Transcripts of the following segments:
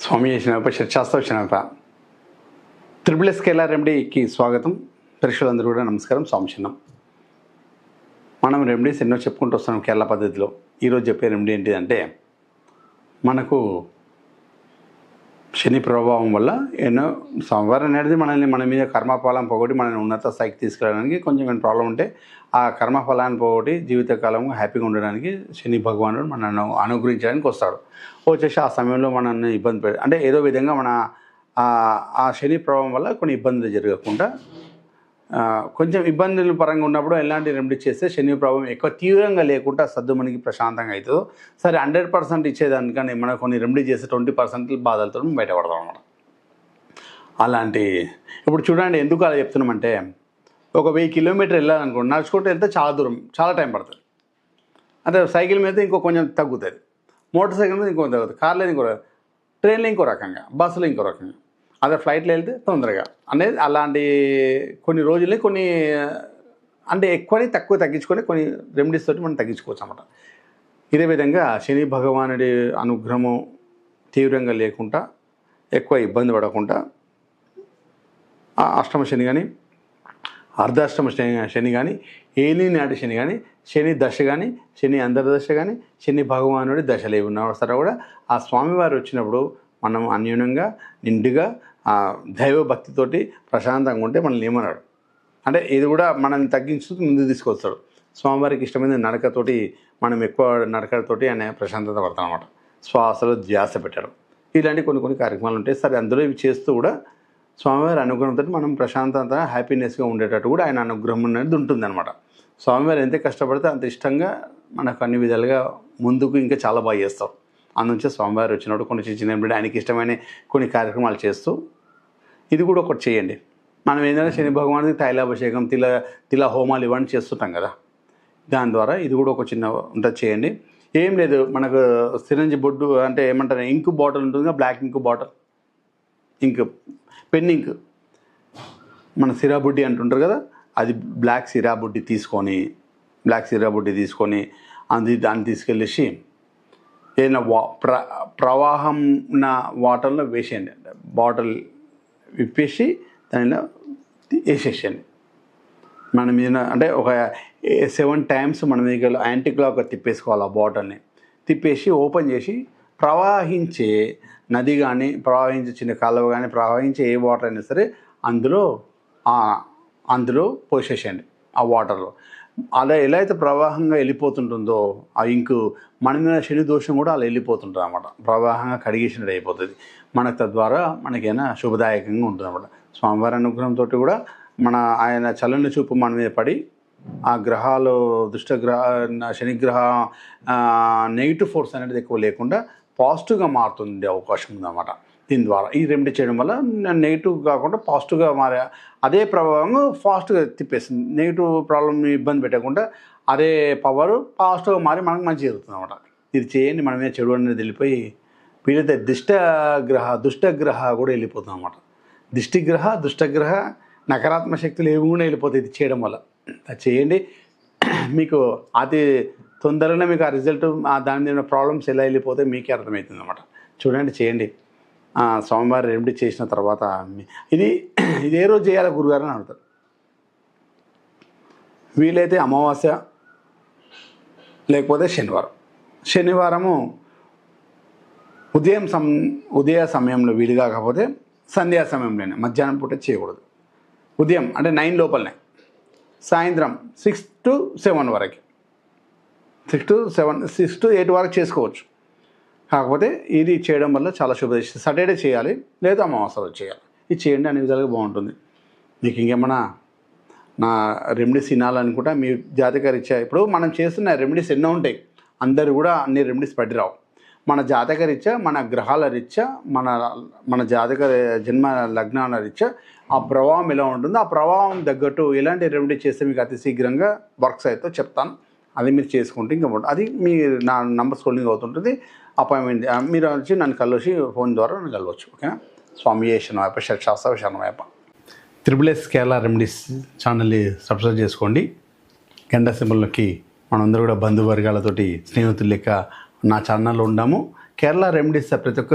స్వామి చేసిన శిక్షాస్త్ర వచ్చిన triple scalar రెమెడీకి స్వాగతం. ప్రేక్షకులందరూ కూడా నమస్కారం. స్వామి చిన్నం మనం రెమెడీస్ ఎన్నో చెప్పుకుంటూ వస్తున్నాం కేరళ పద్ధతిలో. ఈరోజు చెప్పే రెమెడీ ఏంటిదంటే మనకు శని ప్రభావం వల్ల ఎన్నో సంవరణ అనేది మనల్ని మన మీద కర్మఫలం పోగొట్టి మనల్ని ఉన్నత స్థాయికి తీసుకెళ్ళడానికి కొంచెం ఏమైనా ప్రాబ్లం ఉంటే ఆ కర్మఫలాన్ని పోగొట్టి జీవితకాలం హ్యాపీగా ఉండడానికి శని భగవానుడు మనల్ని అనుగ్రహించడానికి వస్తాడు. వచ్చేసి ఆ సమయంలో మనల్ని ఇబ్బంది పెడ అంటే ఏదో విధంగా మన ఆ- శని ప్రభావం వల్ల కొన్ని ఇబ్బందులు జరగకుండా కొంచెం ఇబ్బందులు పరంగా ఉన్నప్పుడు ఎలాంటి రెమెడీ చేస్తే శని ప్రభావం ఎక్కువ తీవ్రంగా లేకుండా సద్దు మనకి ప్రశాంతంగా అవుతుందో సరే హండ్రెడ్ పర్సెంట్ ఇచ్చేదానికని మనం కొన్ని రెమెడీ చేస్తే ట్వంటీ పర్సెంట్ బాధలతో బయటపడతాం అనమాట అలాంటి ఇప్పుడు చూడండి ఎందుకు అలా చెప్తున్నామంటే ఒక వెయ్యి కిలోమీటర్ వెళ్ళాలనుకోండి నడుచుకుంటే వెళ్తే చాలా దూరం చాలా టైం పడుతుంది. అంటే సైకిల్ మీద ఇంకో కొంచెం తగ్గుతుంది. మోటార్ సైకిల్ మీద ఇంకో తగ్గుతుంది. కార్లో ఇంకో ట్రైన్లో ఇంకో రకంగా బస్సులో ఇంకో రకంగా. అదే ఫ్లైట్లో వెళ్తే తొందరగా. అనేది అలాంటి కొన్ని రోజులే కొన్ని అంటే ఎక్కువని తక్కువ తగ్గించుకొని కొన్ని రెమెడీస్ తోటి మనం తగ్గించుకోవచ్చు అనమాట ఇదే విధంగా శని భగవానుడి అనుగ్రహము తీవ్రంగా లేకుండా ఎక్కువ ఇబ్బంది పడకుండా అష్టమ శని కానీ అర్ధాష్టమ శని శని కానీ ఏలి నాటి శని కానీ శని దశ కానీ శని అంతర్దశ కానీ శని భగవానుడి దశలు ఏమి ఉన్నా సరే కూడా ఆ స్వామివారు వచ్చినప్పుడు మనం అన్యూనంగా నిండుగా ఆ దైవ భక్తితోటి ప్రశాంతంగా ఉంటే మనల్ని ఏమన్నాడు అంటే ఇది కూడా మనల్ని తగ్గించుతూ ముందుకు తీసుకొస్తాడు. స్వామివారికి ఇష్టమైన నడకతోటి మనం ఎక్కువ నడకతోటి ఆయన ప్రశాంతత పడతాం అనమాట శ్వాసలో ధ్యాస పెట్టడం. ఇలాంటి కొన్ని కొన్ని కార్యక్రమాలు ఉంటాయి. సరే అందులో ఇవి చేస్తూ కూడా స్వామివారి అనుగ్రహంతో మనం ప్రశాంతత హ్యాపీనెస్గా ఉండేటట్టు కూడా ఆయన అనుగ్రహం అనేది ఉంటుందన్నమాట. స్వామివారు ఎంత కష్టపడితే అంత ఇష్టంగా మనకు అన్ని విధాలుగా ముందుకు ఇంకా చాలా బాగా చేస్తాం అందుంచే స్వామివారు వచ్చినప్పుడు కొన్ని చిన్న చిన్న ఆయనకి ఇష్టమైన కొన్ని కార్యక్రమాలు చేస్తూ ఇది కూడా ఒకటి చేయండి. మనం ఏంటంటే శని భగవానికి తైలాభిషేకం తిల తిల హోమాలు ఇవన్నీ చేస్తుంటాం కదా. దాని ద్వారా ఇది కూడా ఒక చిన్న ఉంటుంది చేయండి. ఏం లేదు మనకు సిరంజి బొడ్డు అంటే ఏమంటారు ఇంకు బాటిల్ ఉంటుంది కదా black ink bottle. Ink pen ink. మన సిరాబుడ్డి అంటుంటారు కదా అది బ్లాక్ సిరాబుడ్డి తీసుకొని బ్లాక్ సిరాబుడ్డి తీసుకొని అది దాన్ని తీసుకెళ్ళేసి ఏదైనా వా ప్ర ప్రవాహం ఉన్న వాటర్లో వేసేయండి. బాటిల్ విప్పేసి దానిలో వేసేసేయండి మన మీద అంటే ఒక సెవెన్ టైమ్స్ మన మీద యాంటీ క్లాక్ తిప్పేసుకోవాలి ఆ బాటిల్ని. తిప్పేసి ఓపెన్ చేసి ప్రవహించే నది కానీ ప్రవాహించే చిన్న కాలువ కానీ ప్రవహించే ఏ వాటర్ అయినా సరే అందులో అందులో పోసేసేయండి ఆ వాటర్లో. అలా ఎలా అయితే ప్రవాహంగా వెళ్ళిపోతుంటుందో ఆ ఇంకు మన మీద శని దోషం కూడా అలా వెళ్ళిపోతుంటుంది అనమాట ప్రవాహంగా కడిగేసినట్టు అయిపోతుంది. మనకు తద్వారా మనకైనా శుభదాయకంగా ఉంటుంది అనమాట స్వామివారి అనుగ్రహంతో కూడా మన ఆయన చలన చూపు మన మీద పడి ఆ గ్రహాలు దుష్టగ్రహ శనిగ్రహ నెగిటివ్ ఫోర్స్ అనేది ఎక్కువ లేకుండా పాజిటివ్గా మారుతుంది అవకాశం ఉందన్నమాట. దీని ద్వారా. ఈ రెమెడీ చేయడం వల్ల నెగిటివ్ కాకుండా పాజిటివ్గా మారే అదే ప్రభావం ఫాస్ట్గా తిప్పేస్తుంది నెగిటివ్ ప్రాబ్లమ్ ఇబ్బంది పెట్టకుండా అదే పవర్ పాజిటివ్గా మారి మనకు మంచి జరుగుతుంది అనమాట ఇది చేయండి మన మీద చెడు అనేది వెళ్ళిపోయి వీలైతే దిష్టగ్రహ దుష్టగ్రహ కూడా వెళ్ళిపోతుంది అనమాట దిష్టిగ్రహ దుష్టగ్రహ నకారాత్మక శక్తులు ఏవి కూడా వెళ్ళిపోతాయి ఇది చేయడం వల్ల. అది చేయండి. మీకు అతి తొందరగానే మీకు ఆ రిజల్ట్ దాని మీద ప్రాబ్లమ్స్ ఎలా వెళ్ళిపోతే మీకే అర్థమవుతుంది అనమాట చూడండి చేయండి. స్వామివారి రెమెడీ చేసిన తర్వాత ఇది ఇది ఏ రోజు చేయాలి గురుగారు అని అడుగుతారు. వీలైతే అమావాస్య లేకపోతే శనివారం. శనివారము ఉదయం సం ఉదయ సమయంలో వీలు కాకపోతే సంధ్యా సమయంలోనే మధ్యాహ్నం పూట చేయకూడదు. ఉదయం అంటే నైన్ లోపలనే. సాయంత్రం సిక్స్ టు సెవెన్ వరకు. Six to seven six to eight వరకు చేసుకోవచ్చు. కాకపోతే ఇది చేయడం వల్ల చాలా శుభ సాటర్డే చేయాలి లేదా అమావాస్యలో చేయాలి. ఇది చేయండి అనే విధాలుగా బాగుంటుంది. మీకు ఇంకేమన్నా నా రెమెడీస్ తినాలనుకుంటా మీ జాతక రీత్యా ఇప్పుడు మనం చేస్తున్న రెమెడీస్ ఎన్నో ఉంటాయి. అందరు కూడా అన్ని రెమెడీస్ పట్టిరావు మన జాతక రీత్యా మన గ్రహాల రీత్యా మన మన జాతక జన్మ లగ్నాల రీత్యా ఆ ప్రభావం ఎలా ఉంటుందో ఆ ప్రభావం తగ్గట్టు ఎలాంటి రెమెడీ చేస్తే మీకు అతి శీఘ్రంగా వర్క్స్ అయితే చెప్తాను. అది మీరు చేసుకుంటే ఇంకా అది మీ నా నంబర్ స్క్రోలింగ్ అవుతుంటుంది. అపాయింట్మెంట్ మీరు వచ్చి నన్ను కలిసి ఫోన్ ద్వారా నన్ను కలవచ్చు ఓకేనా? స్వామి శరణమైప శాస్త్ర శరణమైప త్రిబుల్ ఎస్ కేరళ రెమెడీస్ ఛానల్ని సబ్స్క్రైబ్ చేసుకోండి. గంట సింబల్లోకి మనందరూ కూడా బంధువర్గాలతోటి స్నేహితులు లెక్క నా ఛానల్లో ఉన్నాము. కేరళ రెమెడీస్ ప్రతి ఒక్క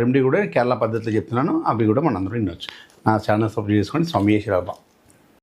రెమెడీ కూడా కేరళ పద్ధతిలో చెప్తున్నాను. అవి కూడా మనందరూ వినొచ్చు. నా ఛానల్ సబ్స్క్రైబ్ చేసుకోండి. స్వామి శిరాబా.